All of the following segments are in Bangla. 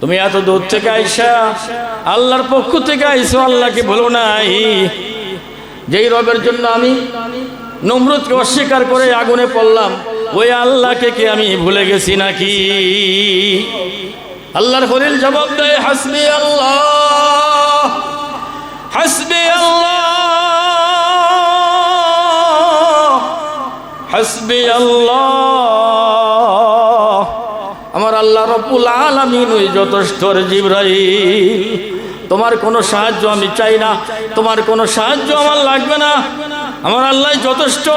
তুমি এত দূর থেকে আইসা আল্লাহর পক্ষ থেকে আইসো, আল্লাহকে বলো নাই। যেই রবের জন্য আমি নমরুদকে অস্বীকার করে আগুনে পড়লাম, ওই আল্লাহকে কি আমি ভুলে গেছি নাকি? আল্লাহর হরিল জবাব দেয়, হাসবি আল্লাহ হাসবি আল্লাহ হাসবি আল্লাহ। রব্বুল আলামিন ওই যথেষ্ট জিব্রাইল। তোমার কোনো সাহায্য আমি চাই না। তোমার কোনো সাহায্য আমার লাগবে না। আমার আল্লাহ যথেষ্ট।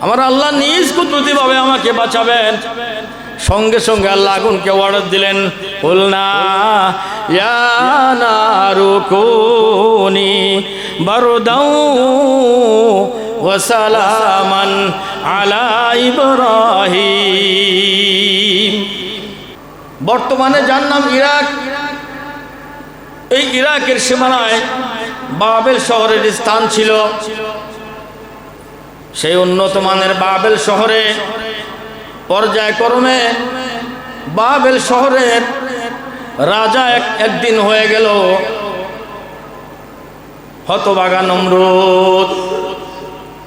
আমার আল্লাহ নিজ কুদরতিভাবে আমাকে বাঁচাবেন। সঙ্গে সঙ্গে আল্লাহ আগুনকে অর্ডার দিলেন। বল না ইয়া নারু কুনি বারদাউ ওয়া সালামান আলা ইব্রাহিম। বর্তমানে যার নাম ইরাক। এই ইরাকের সীমানায় বাবেল শহরের স্থান ছিল। সেই উন্নত মানের বাবেল শহরে পর্যায়ক্রমে বাবেল শহরের রাজা এক একদিন হয়ে গেল হতবাগা নমরুদ।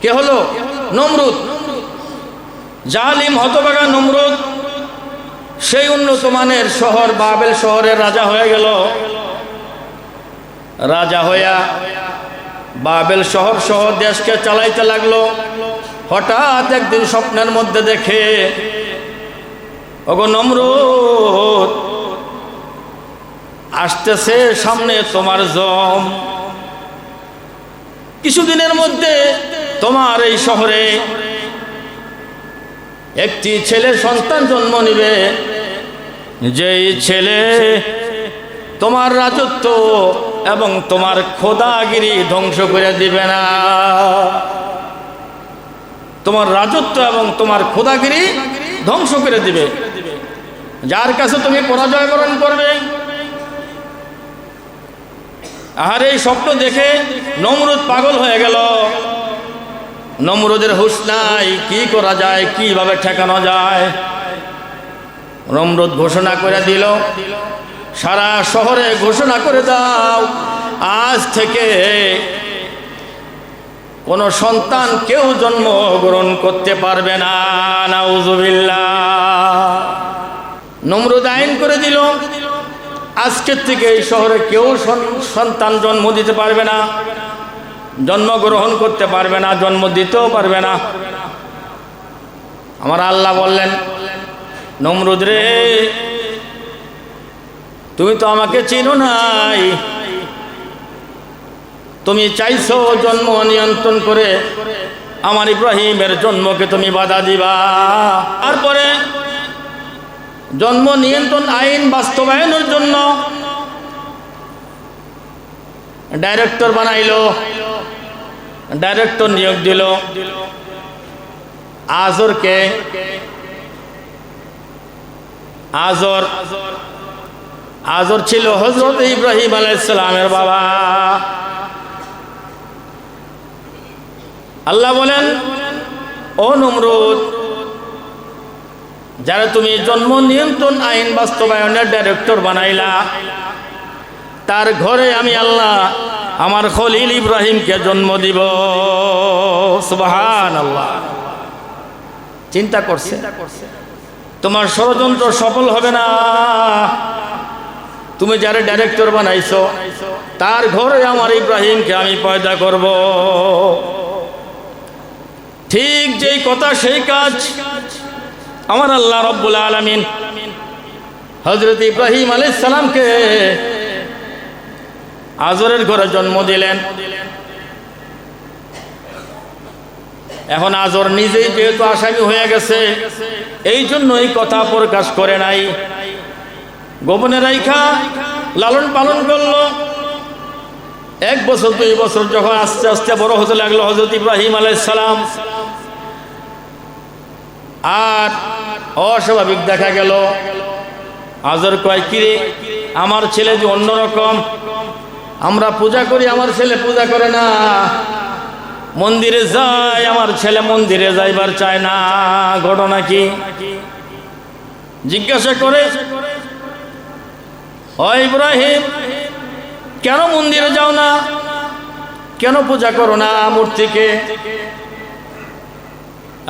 কে হলো? নমরুদ। জালিম হতবাগা নমরুদ। সেই উন্নত মানের শহর বাবেল শহরের রাজা হয়ে গেল। রাজা হইয়া বাবেল শহর সহ দেশকে চালাইতে লাগল। হঠাৎ একদিন স্বপ্নের মধ্যে দেখে, ওগো নমরুদ, আসতেছে সামনে তোমার জম। কিছুদিনের মধ্যে তোমার এই শহরে একটি ছেলে সন্তান জন্ম নিবে। যেই ছেলে তোমার রাজত্ব এবং তোমার খোদাগিরি ধ্বংস করে দিবে না। তোমার রাজত্ব এবং তোমার খোদাগিরি ধ্বংস করে দিবে। যার কাছে তুমি পরাজয় বরণ করবে। আর এই স্বপ্ন দেখে নমরুদ পাগল হয়ে গেল। নমরুদের হুশ নাই, কি করা যায়, কীভাবে ঠেকানো যায়? নমরুদ ঘোষণা করে দিল, সারা শহরে ঘোষণা করে দাও, আজ থেকে কোন সন্তান কেউ জন্মগ্রহণ করতে পারবে না নমরুদ আইন করে দিল, আজকের থেকে এই শহরে কেউ সন্তান জন্ম দিতে পারবে না। জন্মগ্রহণ করতে পারবে না, জন্ম দিতেও পারবে না। আমার আল্লাহ বললেন, নমরুদ রে, তুমি তো আমাকে চিনো নাই। তুমি চাইছো জন্ম নিয়ন্ত্রণ করে আমার ইব্রাহিমের জন্মকে তুমি বাধা দিবা। তারপরে জন্ম নিয়ন্ত্রণ আইন বাস্তবায়নের জন্য ডাইরেক্টর বানাইলো। ডাইরেক্টর নিয়োগ দিল। আজরকে আজর। আজর ছিল হজরত ইব্রাহিম আলাইসালামের বাবা। আল্লাহ বলেন, ও নমরুদ, যারা তুমি জন্ম নিয়ন্ত্রণ আইন বাস্তবায়নের ডাইরেক্টর বানাইলা, তার ঘরে আমি আল্লাহ আমার খলিল ইব্রাহিমকে জন্ম দিব। সুবাহান আল্লাহ চিন্তা করছে? তোমার ষড়যন্ত্র সফল হবে না। তুমি যারা ডাইরেক্টর বানাইছো, তার ঘরে আমার ইব্রাহিমকে আমি পয়দা করব। ঠিক যেই কথা, সেই কাজ আমার আল্লাহ রব্বুল আলমিন হজরত ইব্রাহিম আলাইহিস সালামকে আজরের ঘরে জন্ম দিলেন। এখন আজর নিজেই যেহেতু আসামি হয়ে গেছে, এই জন্য এই কথা প্রকাশ করে নাই। গোপনে রাইখা লালন পালন করল। এক বছর, দুই বছর যখন আস্তে আস্তে বড় হতে লাগল হজরত ইব্রাহিম আলাইসালাম আর অস্বাভাবিক দেখা গেল। আজর কয়, কিরে, আমার ছেলে যে অন্যরকম আমরা পূজা করি, আমার ছেলে পূজা করে না। মন্দিরে যায়, আমার ছেলে মন্দিরে যাইবার চায় না। ঘটনা কি? জিজ্ঞাসা করে ইব্রাহিম, কেন মন্দিরে যাও না? কেন পূজা করো না মূর্তিকে?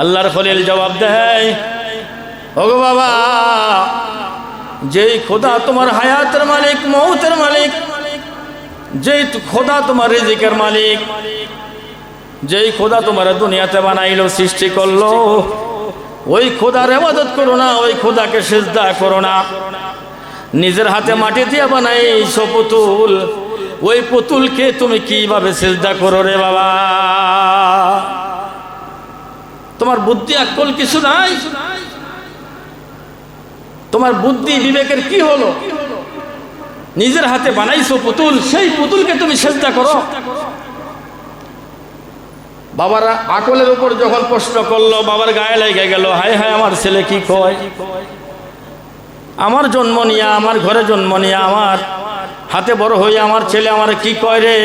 আল্লাহর খলিল জবাব দেয় বাবা, যেই খোদা তোমার হায়াতের মালিক, মৌতের মালিক যেই খোদা তোমার রিজিকের মালিক, যেই খোদা তোমার দুনিয়াতে বানাইলো, সৃষ্টি করল, ওই খোদার এবাদত করো না, ওই খোদাকে সেজদা করো না। নিজের হাতে মাটি দিয়ে বানাইছো পুতুল, ওই পুতুলকে তুমি কীভাবে সেজদা করো রে বাবা? তোমার বুদ্ধি আকল কিছু নাই? তোমার বুদ্ধি বিবেকের কি হলো? নিজের হাতে বানাইছো পুতুল, সেই পুতুলকে তুমি চেষ্টা করো। বাবার আকলের উপর যখন প্রশ্ন করল, বাবার গায়ে লেগে গেল, হায় হায়, আমার ছেলে কি কয়? আমার জন্ম নিয়ে, আমার ঘরে জন্ম নিয়ে, আমার হাতে বড় হয়ে আমার ছেলে আমার কি কয় রে?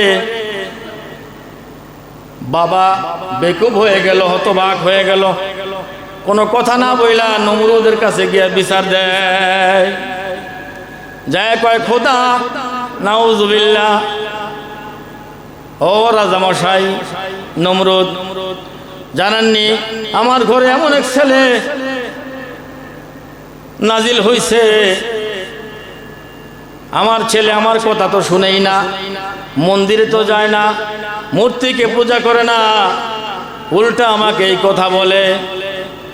বাবা বেকুব হয়ে গেল, হতবাক হয়ে গেল। কোনো কথা না বইলা নমরুদের কাছে গিয়ে বিচার দেয়। যায় কয় খোদা নাউজুবিল্লা ও রাজামশাই, নমরুদ, জানাননি আমার ঘরে এমন এক ছেলে নাজিল হইছে। আমার ছেলে আমার কথা তো শুনেই না, মন্দিরে তো যায় না, মূর্তিকে পূজা করে না। উল্টা আমাকে এই কথা বলে।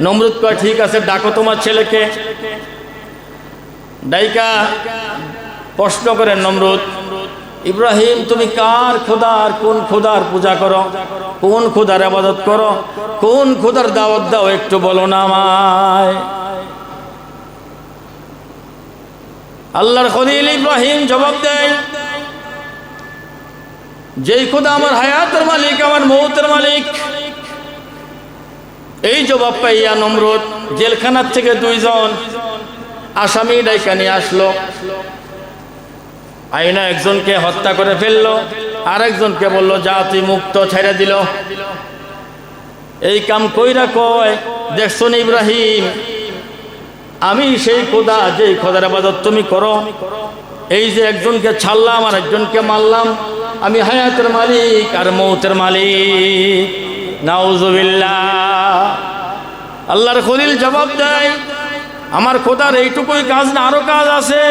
নমরুদ কয়, ঠিক আছে, ডাকো তোমার ছেলেকে। ডাইকা, প্রশ্ন করেন নমরুদ, ইব্রাহিম, তুমি কার খোদার, কোন খোদার পূজা করো? কোন খোদার আবাদত করো? কোন খোদার দাওয়াত দাও একটু বলো না আমায়। আল্লাহর খলিল ইব্রাহিম জবাব দেয়, যেই খোদা আমার হায়াতের মালিক, আমার মৌতের মালিক। এই জবাব পাইয়া নমরুদ জেলখানার থেকে দুইজন আসামি ডাইকা আসলো। আইনা একজনকে হত্যা করে ফেলল। আর একজনকে বলল তুই মুক্ত, ছেড়ে দিল। এই কাম কইরা কয়, দেখছন ইব্রাহিম, আমি সেই খোদা যে খোদার আবাদত তুমি করো। এই যে একজনকে ছাড়লাম আর একজনকে মারলাম, আমি হায়াতের মালিক আর মৌতের মালিক। নাউজুবিল্লাহ। আল্লাহর খলিল জবাব দেয় আমার খোদার এইটুকুই কাজ না, আরও কাজ আছে।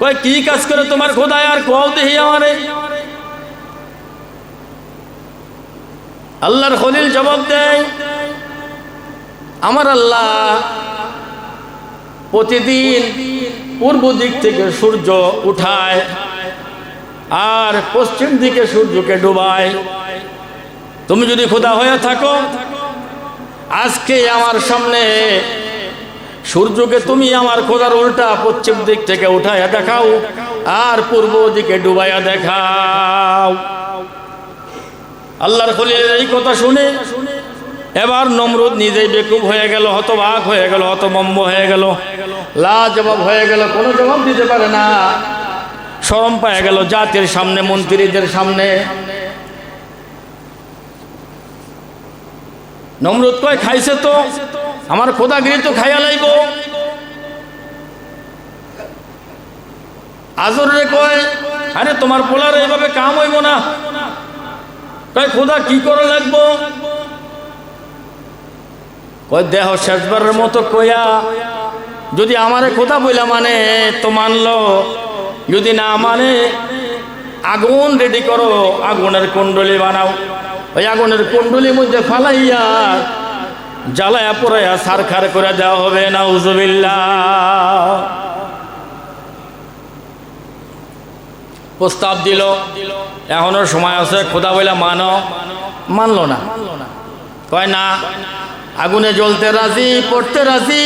কয়, কি কাজ করে তোমার খোদায় আর কও দেহি আমারে? আল্লাহর খলিল জবাব দেয়, আমার আল্লাহ প্রতিদিন পূর্ব দিক থেকে সূর্য উঠায় আর পশ্চিম দিকে সূর্যকে ডুবায়। তুমি যদি খোদা হয়ে থাকো, আজকে আমার সামনে সূর্যকে তুমি আমার খোদার উল্টা পশ্চিম দিক থেকে উঠাইয়া দেখাও, আর পূর্ব দিকে ডুবাইয়া দেখাও। আল্লাহর খলিলের এই কথা শুনে এবার নমরুদ নিজেই বেকুব হয়ে গেল, হতবাক হয়ে গেল, হতমম্ব হয়ে গেল। লা জবাব হয়ে গেল, কোনো জবাব দিতে পারে না। সরম পায়ে গেল জাতির সামনে, মন্ত্রীদের সামনে। নমরুদ কয়, খাইছে তো? আমার খোদাগিরি তো খাইয়া লাইব। আজর কয়, আরে, তোমার পোলার এইভাবে কাম হইব না? কয়, খোদা, কি করে লাগবো? কয়, দেহ শেষবারের মতো কয়া। যদি আমারে খোদা বইলা মানে তো মানলো। যদি না মানে আগুন রেডি করো। আগুনের কুণ্ডলি বানাও। ওই আগুনের কুণ্ডলির মধ্যে ফালাইয়া জ্বালায়া পোড়াইয়া সারখার করে দেওয়া হবে না উজুবিল্লা প্রস্তাব দিল, এখনও সময় আছে, খোদা বইলা মানো, মানলো না। কয় না, আগুনে জ্বলতে রাজি, পড়তে রাজি,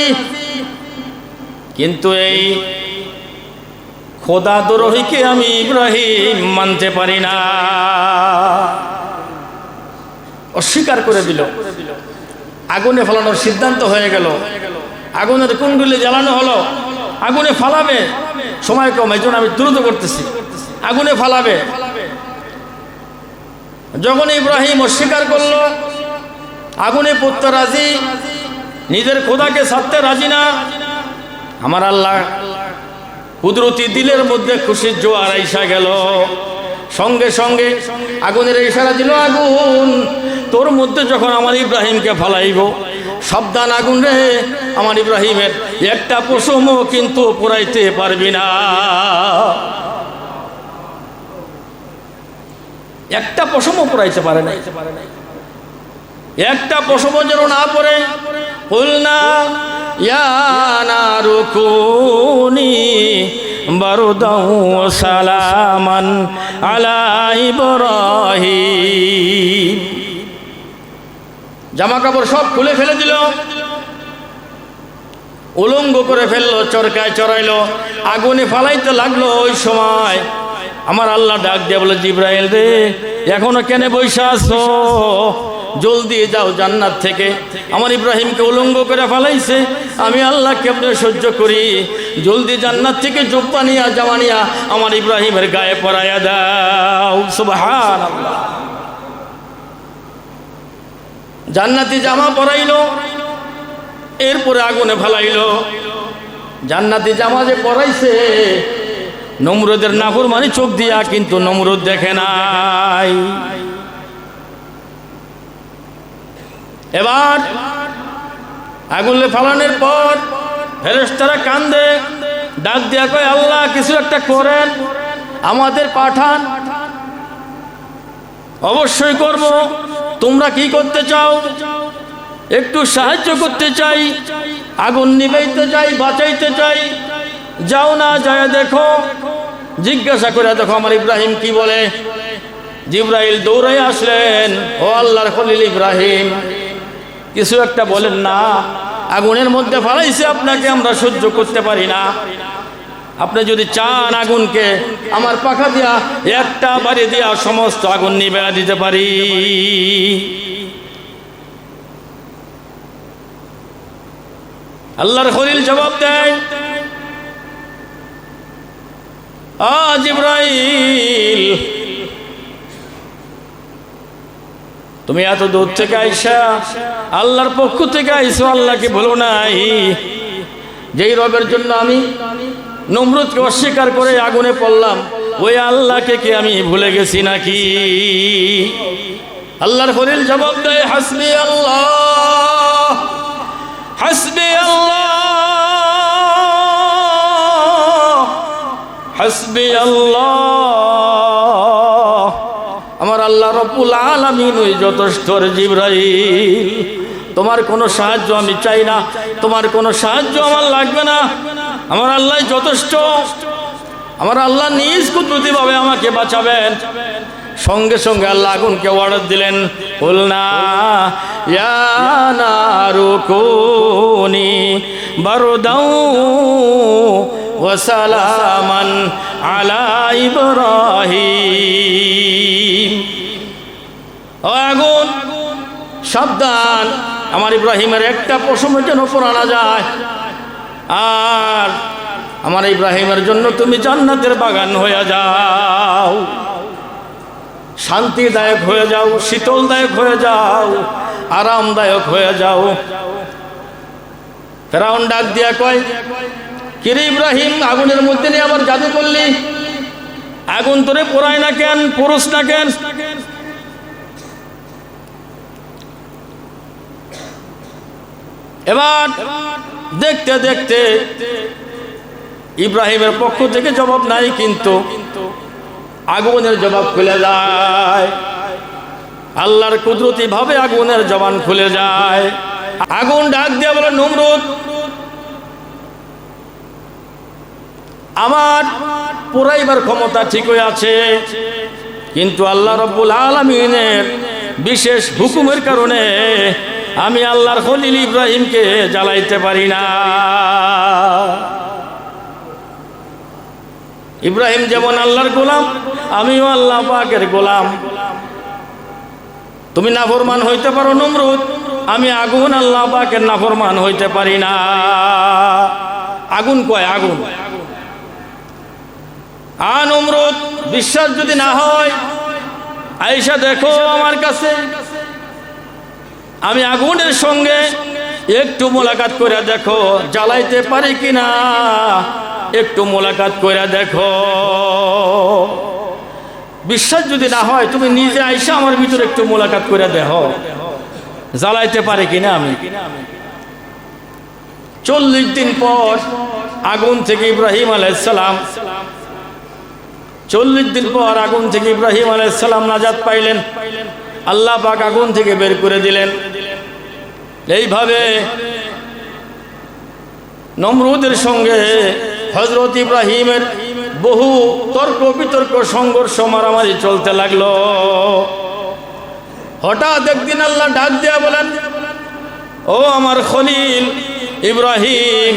কিন্তু এই খোদা দ্রোহীকে আমি ইব্রাহিম মানতে পারি না। অস্বীকার করে দিল। আগুনে ফেলানোর সিদ্ধান্ত হয়ে গেল। আগুনের কুণ্ডুলি জ্বালানো হলো। আগুনে ফালাবে। সময় কম এই জন্য আমি দ্রুত করতেছি। আগুনে ফালাবে। যখন ইব্রাহিম অস্বীকার করল, আগুনে পড়তে রাজি, নিজের খোদাকে ছাড়তে রাজি না, আমার আল্লাহ কুদরতি দিলের মধ্যে খুশির জোয়ার আইসা গেল। সঙ্গে সঙ্গে আগুনের ইশারা দিল, আগুন তোর মধ্যে যখন আমার ইব্রাহিমকে ফালাইব, সাবধান আগুন রে, আমার ইব্রাহিমের একটা পশমও কিন্তু পোড়াইতে পারবি না। একটা পশমও পোড়াইতে পারে না একটা পশম যেন না পড়ে না ইয়ানারুকুনি বারুদাউ সালামান আলা ইব্রাহিম। জামা কাপড় সব খুলে ফেলে দিল। উলঙ্গ করে ফেলল, চরকায় চড়াইলো, আগুনে ফালাইতে লাগল ওই সময়। আমার আল্লাহ ডাক দিয়ে বলে, জিব্রাইল রে, এখনও কেন বৈশা আছো? জলদি যাও জান্নাত থেকে। আমার ইব্রাহিমকে উলঙ্গ করে ফালাইছে। আমি আল্লাহ কেমনে সহ্য করি? জলদি জান্নাত থেকে জুব্বা নিয়া, জামা নিয়া আমার ইব্রাহিমের গায়ে পরাইয়া দাও। সুবহান আল্লাহ জান্নাতি জামা পরাইল, এরপরে আগুনে ফালাইলো। জান্নাতি জামা যে পরাইছে, নমরুদের নাফর মানে চোখ দিয়া, কিন্তু নমরুদ দেখে নাই। এবার আগুনে ফালানোর পর ফেরেস্তারা কান্দে, ডাক দিয়া কয়, আল্লাহ, কিছু একটা করেন, আমাদের পাঠান। অবশ্যই করব। তোমরা কি করতে চাও? একটু সাহায্য করতে চাই, আগুন নিবাইতে চাই, বাঁচাইতে চাই। যাও না, যায় দেখো। জিজ্ঞাসা করে দেখো, আমার ইব্রাহিম কি বলে? জিব্রাইল দৌড়ে আসলেন, ও আল্লাহর খলিল ইব্রাহিম। কিছু একটা বলেন না, আগুনের মধ্যে ফালাইছে আপনাকে, আমরা সহ্য করতে পারি না। আপনি যদি চান আগুনকে আমার পাখা দিয়া, একটা বাড়ি দিয়া সমস্ত আগুন নিবে দিতে পারি। আল্লাহর খলিল জবাব দেয়, আজ ইব্রাহিল তুমি এত দূর থেকে আইসা, আল্লাহর পক্ষ থেকে আইসো, আল্লাহকে বলো নাই। যেই রবের জন্য আমি নমরুদকে অস্বীকার করে আগুনে পড়লাম। ওই আল্লাহকে কি আমি ভুলে গেছি নাকি? আল্লাহর খলিল জবাব দেয়, হাসবি আল্লাহ হাসবি আল্লাহ হাসবি আল্লাহ। আমার আল্লাহ রব্বুল আলামিন ওই যথেষ্ট রে জিব্রাইল। তোমার কোনো সাহায্য আমি চাই না, তোমার কোনো সাহায্য আমার লাগবে না। আমার আল্লাহ যথেষ্ট। আমার আল্লাহ নিজ কুদরতিভাবে আমাকে বাঁচাবেন। সঙ্গে সঙ্গে আল্লাহ আগুনকে অর্ডার দিলেন। রুকুনি আগুন, সাবধান। আমার ইব্রাহিমের একটা পশমের জন্য পড়ানো যায়। আর আমার ইব্রাহিমের জন্য তুমি জান্নাতের বাগান হয়ে যাও। শান্তিদায়ক হয়ে যাও, শীতলদায়ক হয়ে যাও, আরামদায়ক হয়ে যাও। ফেরাউন ডাক দিয়া কয়, কিরে ইব্রাহিম, আগুনের মধ্যে নিয়ে আবার জাদু করলি? আগুন তোরে পোড়ায় না কেন পুরুষ না কেন? এবার দেখতে দেখতে ইব্রাহিমের পক্ষ থেকে জবাব নাই, কিন্তু আগুনের জবাব খুলে যায়। আল্লাহর কুদরতি ভাবে আগুনের জবান খুলে যায়। আগুন ডাক দিয়ে বলে, নমরুদ, আমার পুরাইবার ক্ষমতা ঠিকই আছে, কিন্তু আল্লাহ রব্বুল আলমিনের বিশেষ হুকুমের কারণে আমি আল্লাহর খলিল ইব্রাহিমকে জ্বালাইতে পারি না। ইব্রাহিম যেমন আল্লাহর গোলাম, আমিও আল্লাহ পাকের গোলাম। তুমি নাফরমান হইতে পারো নমরুদ, আমি আগুন আল্লাহ পাকের নাফরমান হইতে পারি না। আগুন কয় আগুন? আ নমরুদ, বিশ্বাস যদি না হয় আইসা দেখো আমার কাছে। আমি আগুনের সঙ্গে একটু মোলাকাত করে দেখো, জ্বালাইতে পারি কিনা? একটু মোলাকাত করে দেখো। বিশ্বাস যদি না হয়, তুমি নিজে আইসা আমার ভিতরে একটু মোলাকাত করে দেখো। জ্বালাইতে পারে কিনা আমি? চল্লিশ দিন পর আগুন থেকে ইব্রাহিম আলাইসালাম চল্লিশ দিন পর আগুন থেকে ইব্রাহিম আলাইসালাম নাজাত পাইলেন। আল্লাহ পাক আগুন থেকে বের করে দিলেন। এইভাবে নমরুদের সঙ্গে হজরত ইব্রাহিমের বহু তর্ক বিতর্ক, সংঘর্ষ, মারামারি চলতে লাগল। হঠাৎ একদিন আল্লাহ ডাক দিয়া বলেন, ও আমার খলিল ইব্রাহিম,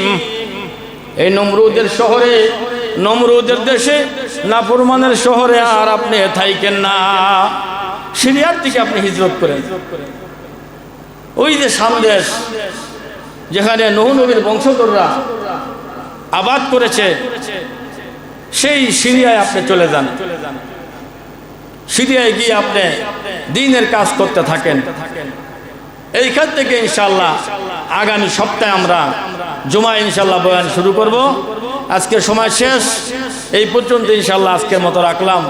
এই নমরুদের শহরে, নমরুদের দেশে নাফরমানের শহরে আর আপনি থাইকেন না। সিরিয়ার দিকে আপনি হিজরত করেন। ওই যে সামদেশ, যেখানে নবীর বংশধররা আবাদ করেছে, সেই সিরিয়ায় আপনি চলে যান। সিরিয়ায় গিয়ে আপনি দিনের কাজ করতে থাকেন। এইখান থেকে ইনশাল্লাহ আগামী সপ্তাহে আমরা জুমা ইনশাল্লাহ বয়ান শুরু করব। আজকের সময় শেষ। এই পর্যন্ত ইনশাল্লাহ আজকের মতো রাখলাম।